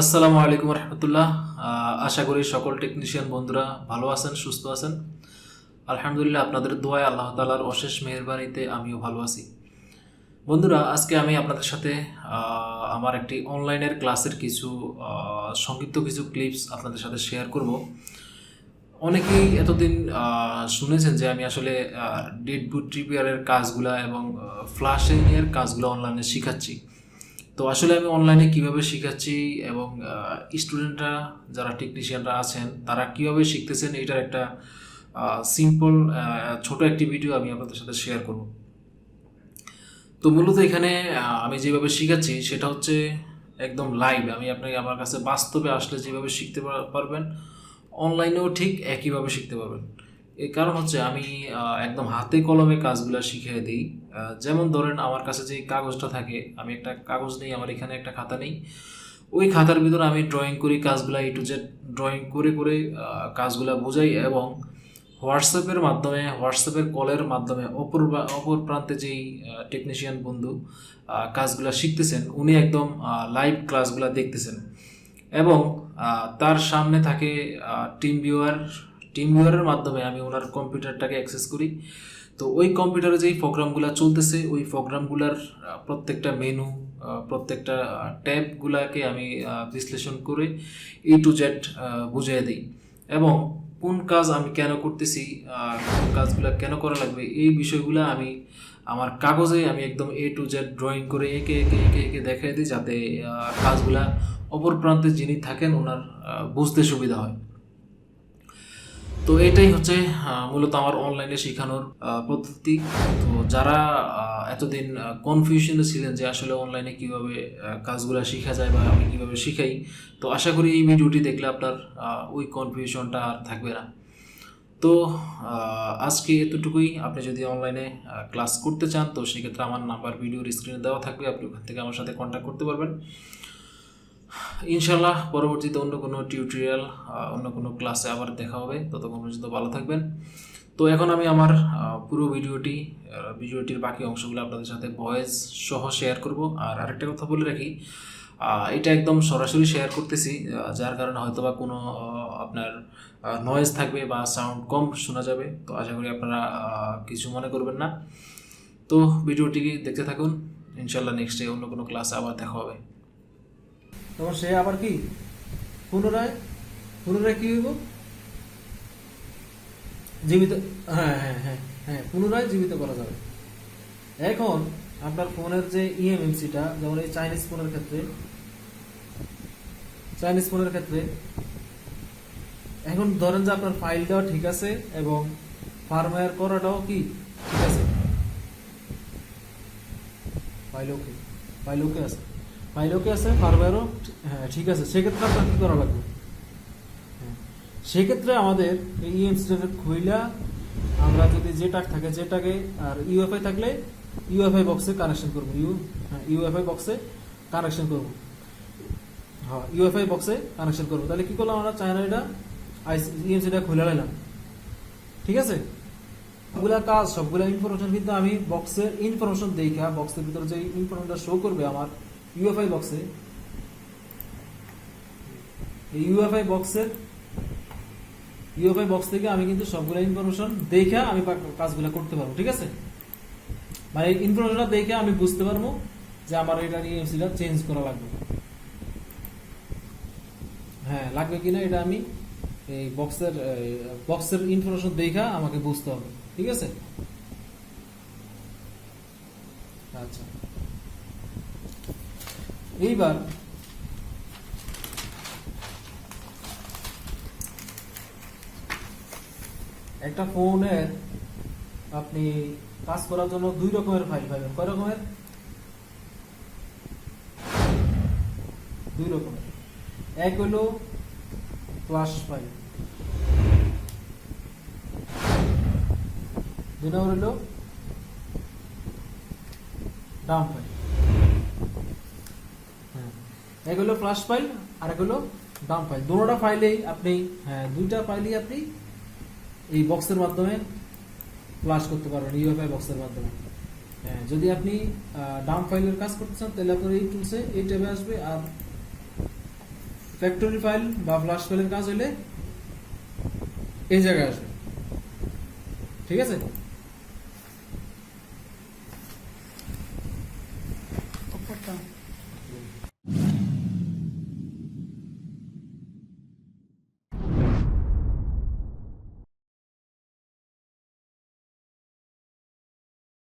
আসসালামু আলাইকুম রহমতুল্লাহ। আশা করি সকল টেকনিশিয়ান বন্ধুরা ভালো আছেন, সুস্থ আছেন। আলহামদুলিল্লাহ আপনাদের দোয়ায় আল্লাহ তালার অশেষ মেহরবানিতে আমিও ভালো আছি। বন্ধুরা, আজকে আমি আপনাদের সাথে আমার একটি অনলাইনের ক্লাসের কিছু সংক্ষিপ্ত কিছু ক্লিপস আপনাদের সাথে শেয়ার করব। অনেকেই এতদিন শুনেছেন যে আমি আসলে ডেট বুট রিপেয়ারের কাজগুলা এবং ফ্লাশিং এর কাজগুলো অনলাইনে শিখাচ্ছি। তো আসলে আমি অনলাইনে কীভাবে শিখাচ্ছি এবং স্টুডেন্টরা যারা টেকনিশিয়ানরা আছেন, তারা কীভাবে শিখতেছেন এটার একটা সিম্পল ছোট একটি ভিডিও আমি আপনাদের সাথে শেয়ার করব। তো মূলত এখানে আমি যেভাবে শিখাচ্ছি সেটা হচ্ছে একদম লাইভ আমি আপনাকে আমার কাছে বাস্তবে আসলে যেভাবে শিখতে পারবেন অনলাইনেও ঠিক একইভাবে শিখতে পারবেন। এর কারণ হচ্ছে আমি একদম হাতে কলমে কাজগুলো শিখিয়ে দিই। যেমন ধরেন আমার কাছে যে কাগজটা থাকে, আমি একটা কাগজ নেই, আমার এখানে একটা খাতা নেই। ওই খাতার ভিতরে আমি ড্রয়িং করি, কাজগুলা ই টু জেড ড্রয়িং করে করে কাজগুলা বোঝাই এবং হোয়াটসঅ্যাপের মাধ্যমে হোয়াটসঅ্যাপের কলের মাধ্যমে অপর অপর প্রান্তে যেই টেকনিশিয়ান বন্ধু কাজগুলা শিখতেছেন, উনি একদম লাইভ ক্লাসগুলা দেখতেছেন। এবং তার সামনে থাকে টিম ভিউয়ার টিম ভিউয়ারের মাধ্যমে আমি ওনার কম্পিউটারটাকে অ্যাক্সেস করি। তো ওই কম্পিউটারে যেই প্রোগ্রামগুলো চলতেছে, ওই প্রোগ্রামগুলোর প্রত্যেকটা মেনু প্রত্যেকটা ট্যাবগুলোকে আমি বিশ্লেষণ করে এ টু জেড বুঝিয়ে দিই। এবং কোন কাজ আমি কেন করতেছি কোন কাজগুলো কেন করা লাগবে, এই বিষয়গুলো আমি আমার কাগজে আমি একদম এ টু জেড ড্রয়িং করে একে একে একে একে দেখাই দিই, যাতে কাজগুলা অপর প্রান্তে যিনি থাকেন, ওনার বুঝতে সুবিধা হয়। তো এটাই হচ্ছে মূলত আমার অনলাইনে শেখানোর পদ্ধতি। তো যারা এতদিন কনফিউশনে ছিলেন যে আসলে অনলাইনে কীভাবে কাজগুলো শেখা যায় বা আমি কীভাবে শিখাই, তো আশা করি এই ভিডিওটি দেখলে আপনার ওই কনফিউশনটা আর থাকবে না। তো আজকে এতটুকুই। আপনি যদি অনলাইনে ক্লাস করতে চান, তো সেক্ষেত্রে আমার নাম্বার ভিডিওর স্ক্রিনে দেওয়া থাকবে। আপনি ওখান থেকে আমার সাথে কন্ট্যাক্ট করতে পারবেন। ইনশাল্লাহ পরবর্তীতে অন্য কোনো টিউটোরিয়াল অন্য কোনো ক্লাসে আবার দেখা হবে। ততক্ষণ পর্যন্ত ভালো থাকবেন। তো এখন আমি আমার পুরো ভিডিওটি ভিডিওটির বাকি অংশগুলো আপনাদের সাথে ভয়েস সহ শেয়ার করব। আর আরেকটা কথা বলে রাখি এটা একদম সরাসরি শেয়ার করতেছি যার কারণে হয়তো বা কোনো আপনার নয়েজ থাকবে বা সাউন্ড কম শোনা যাবে। তো আশা করি আপনারা কিছু মনে করবেন না। তো ভিডিওটি দেখতে থাকুন। ইনশাল্লাহ নেক্সট ডে অন্য কোনো ক্লাসে আবার দেখা হবে। তখন সে আবার কি? পুনরায়? পুনরায় কি হইব? জীবিত হ্যাঁ হ্যাঁ হ্যাঁ হ্যাঁ পুনরায় জীবিত করা যাবে। এখন আপনার ফোনের যে E ইএমএমসিটা যেমন এই চাইনিজ ফোনের ক্ষেত্রে চাইনিজ ফোনের ক্ষেত্রে, এখন ধরেন যে আপনার ফাইলটাও ঠিক আছে এবং ফার্মওয়্যার করাটাও কি? ঠিক আছে। ফাইল ওকে ফাইল ওকে আছে। ফাইল ওকে আছে? ফার্মওয়্যারও হ্যাঁ ঠিক আছে। সেক্ষেত্রে আপনার কি করা লাগবে? হ্যাঁ, সেক্ষেত্রে আমাদের এই E ইএমসিটা খুইলা আমরা যদি যেটা থাকে যেটাকে আর ইউএফআই থাকলে ইউএফআই বক্সে কানেকশন করব। ইউ হ্যাঁ ইউএফআই বক্সে কানেকশন করব। হ্যাঁ ইউএফআই বক্সে কানেকশন করব। তাহলে কি করলাম আমরা? চায়না এটা ইএমসিটা খুলে নিলাম ঠিক আছে? সবগুলা কাজ সবগুলা ইনফরমেশন কিন্তু আমি বক্সের ইনফরমেশন দেখা বক্সের ভিতরে যে ইনফরমেশনটা শো করবে আমার ইউএফআই বক্সে এই ইউএফআই বক্সের ইউএফআই বক্স থেকে আমি কিন্তু সবগুলা ইনফরমেশন দেখে আমি কাজগুলা করতে পারব, ঠিক আছে? মানে ইনফরমেশনটা দেখে আমি বুঝতে পারব যে আমার এটা ইএমসিটা চেঞ্জ করা লাগবে। হ্যাঁ লাগবে কিনা এটা আমি এই বক্সের বক্সের ইনফরমেশন দেখা আমাকে বুঝতে হবে, ঠিক আছে? আচ্ছা। এইবার একটা ফোনের আপনি কাজ করার জন্য দুই রকমের ফাইল পাবেন। কয় রকমের? দুই রকমের। এক হলো ফ্লাশ ফাইল দুই নম্বর হলো ডাম ফাইল এক হলো ফ্লাশ ফাইল আর এক হলো ডাম ফাইল দুটোটা ফাইলেই আপনি হ্যাঁ দুইটা ফাইলেই আপনি এই বক্সের মাধ্যমে ফ্লাশ করতে পারবেন ইউএফআই বক্সের মাধ্যমে। হ্যাঁ যদি আপনি ডাম ফাইলের কাজ করতে চান, তাহলে আপনার এই টুলসে এই ট্যাবে আসবে। আর ফ্যাক্টরি ফাইল বা ফ্লাশ ফাইলের কাজ হলে এই জায়গায় আসবে। ঠিক আছে?